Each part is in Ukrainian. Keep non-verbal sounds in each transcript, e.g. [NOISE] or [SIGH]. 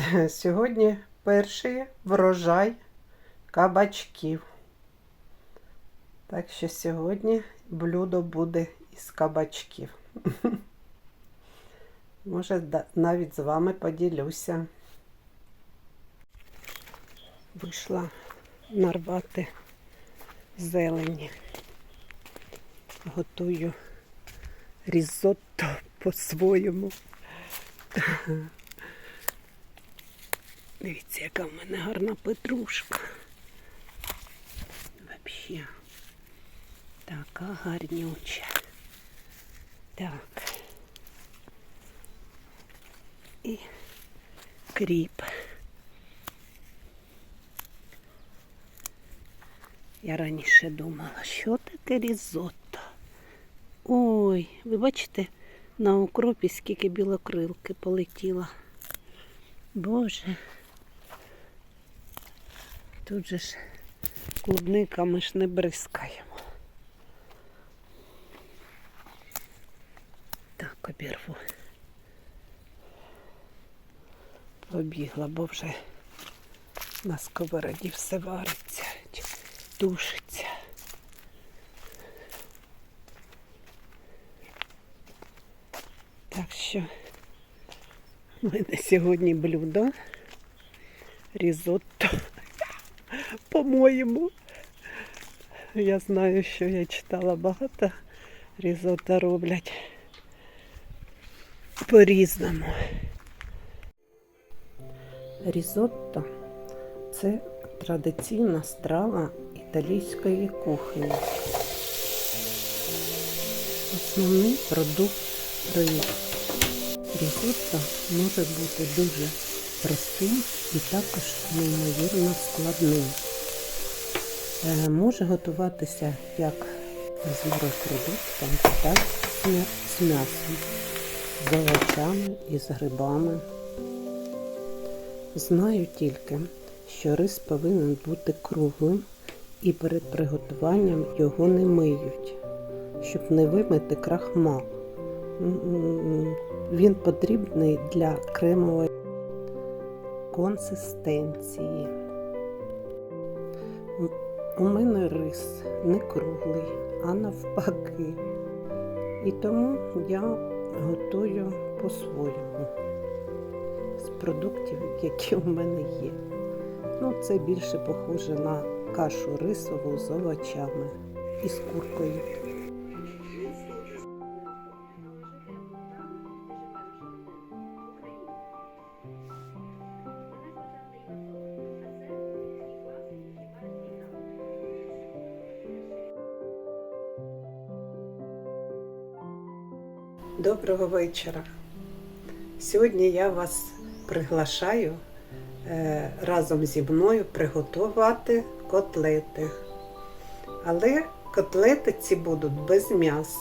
[LAUGHS] Сьогодні перший врожай кабачків. Так що сьогодні блюдо буде із кабачків. [LAUGHS] Може, навіть з вами поділюся. Вийшла нарвати зелені. Готую різотто по-своєму. [LAUGHS] Дивіться, яка в мене гарна петрушка. Взагалі. Така гарнюча. Так. І кріп. Я раніше думала, що таке різотто. Ой, ви бачите, на укропі скільки білокрилки полетіло. Боже. Тут же ж клубника ми ж не бризкаємо. Так, обірву. Побігла, бо вже на сковороді все вариться, тушиться. Так що у мене сьогодні блюдо різотто. По-моєму. Я знаю, що я читала багато. Різотто роблять по-різному. Різотто це традиційна страва італійської кухні. Основний продукт рис. Різотто може бути дуже простим і також неймовірно складним. Е, Може готуватися як з морепродуктом, так і з м'ясом, з овочами і з грибами. Знаю тільки, що рис повинен бути круглим і перед приготуванням його не миють, щоб не вимити крахмал. Він потрібний для кремової консистенції. У- мене рис не круглий, а навпаки. І тому я готую по-своєму з продуктів, які у мене є. Ну, це більше похоже на кашу рисову з овочами і з куркою. Доброго вечора. Сьогодні я вас приглашаю е, разом зі мною приготувати котлети. Але котлети ці будуть без м'яса.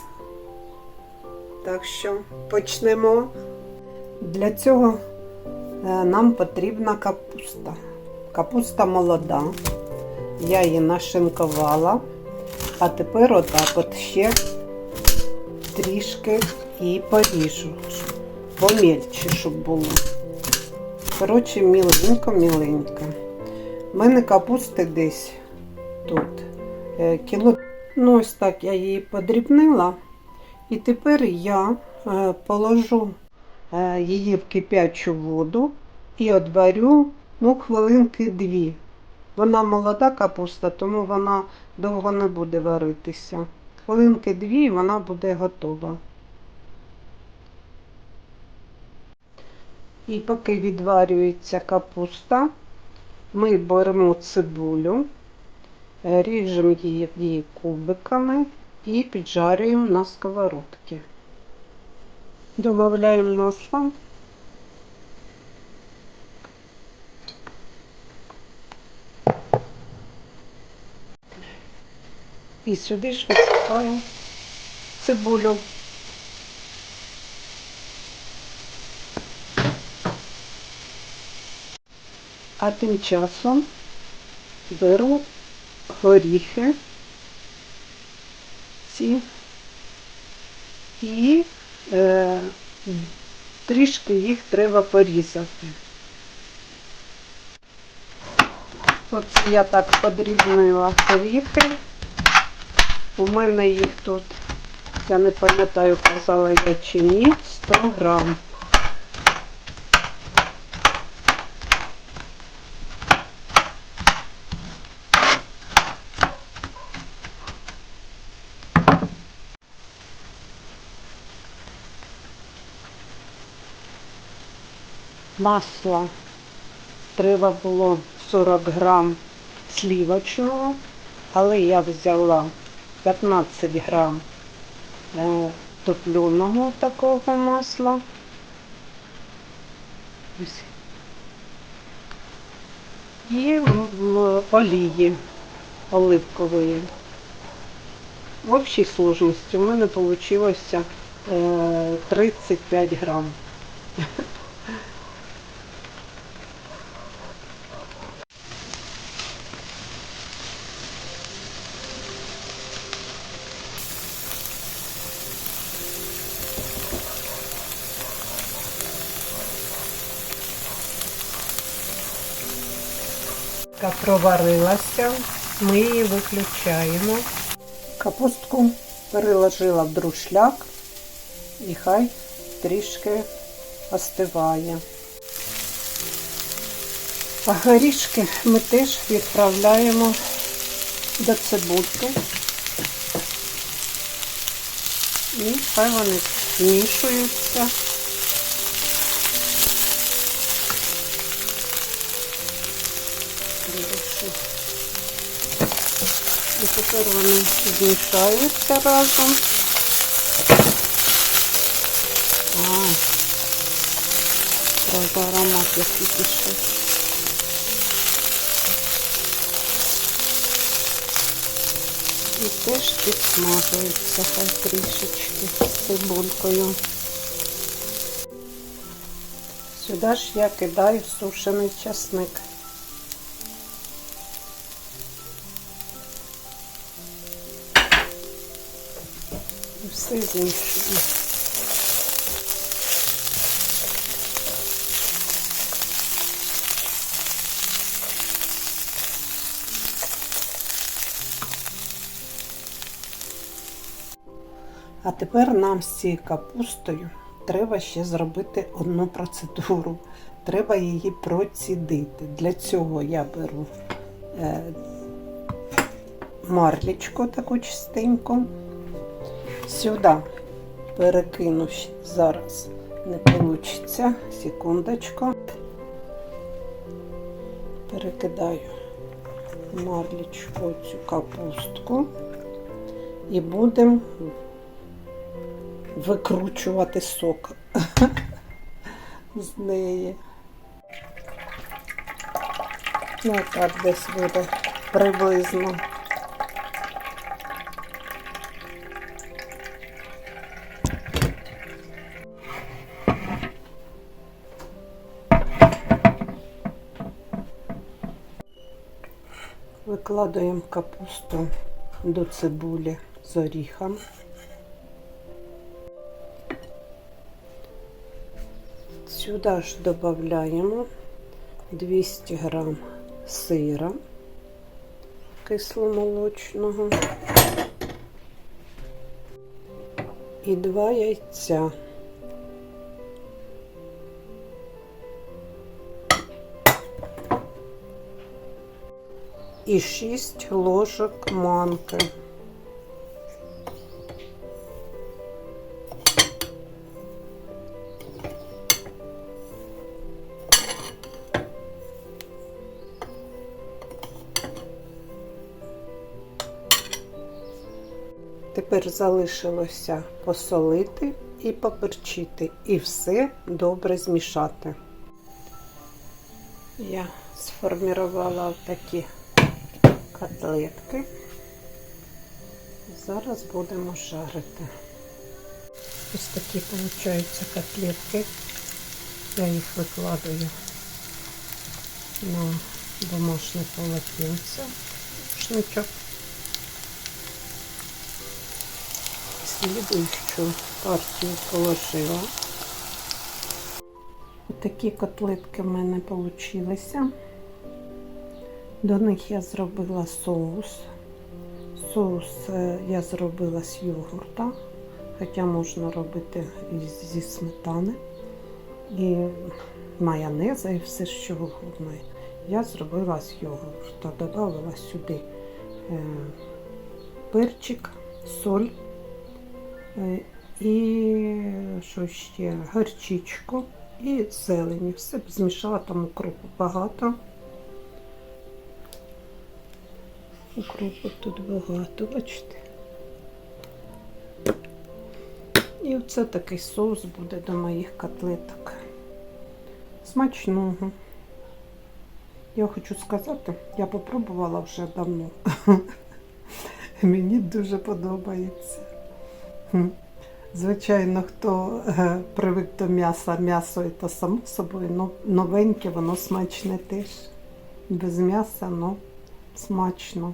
Так що почнемо. Для цього е, нам потрібна капуста. Капуста молода. Я її нашинкувала. А тепер отак от ще трішки і поріжу. Помельче, щоб було. Коротше, міленько-міленько. У мене капусти десь тут е, кіло. Ну, ось так я її подрібнила. І тепер я е, положу е, її в кип'ячу воду і одварю ну, хвилинки дві. Вона молода капуста, тому вона довго не буде варитися. Хвилинки дві і вона буде готова. І поки відварюється капуста, ми беремо цибулю, ріжемо її кубиками і піджарюємо на сковородці. Додаємо масло. І сюди ж висипаємо цибулю. А тим часом беру горіхи ці і е, трішки їх треба порізати. От я так подрібнила горіхи. У мене їх тут, я не пам'ятаю, казала я чи ні, 100 грам. Масло треба було 40 грам слівочного, але я взяла 15 грам е, топленого такого масла. І олії оливкової. В общій сложності у мене вийшло 35 грам. Капуста проварилася, ми її виключаємо. Капустку переложила в друшляк і хай трішки остиває. А горішки ми теж відправляємо до цибульки. І хай вони змішуються. Тепер вони змішаються разом. А, правда, аромат який пішов. І теж підсмажується хай трішечки цибулькою. Сюди ж я кидаю сушений часник. Все змішую. А тепер нам з цією капустою треба ще зробити одну процедуру. Треба її процідити. Для цього я беру е, марлічку таку чистеньку. Сюди перекину зараз не вийде. Секундочку. Перекидаю марлічку цю капустку і будемо викручувати сок [LAUGHS] з неї. Ну, так десь буде приблизно. Викладаємо капусту до цибулі з оріхом. Сюди ж додаємо 200 грам сира кисломолочного і два яйця. І 6 ложок манки. Тепер залишилося посолити і поперчити, і все добре змішати. Я сформувала такі котлетки. Зараз будемо жарити. Ось такі виходять котлетки. Я їх викладаю на домашнє полотенце, шничок. Слідуючу партію положила. Такі котлетки в мене вийшли. До них я зробила соус. Соус е, я зробила з йогурта, хоча можна робити і зі сметани, і майонеза, і все що угодно. Я зробила з йогурта, додала сюди е, перчик, соль е, і що ще, горчичку і зелені. Все змішала там укропу багато. Укропу тут багато, бачите. І оце такий соус буде до моїх котлеток. Смачного. Я хочу сказати, я попробувала вже давно. [LAUGHS] Мені дуже подобається. Звичайно, хто е, привик до м'яса, м'ясо то само собою, но новеньке, воно смачне теж. Без м'яса, ну смачно.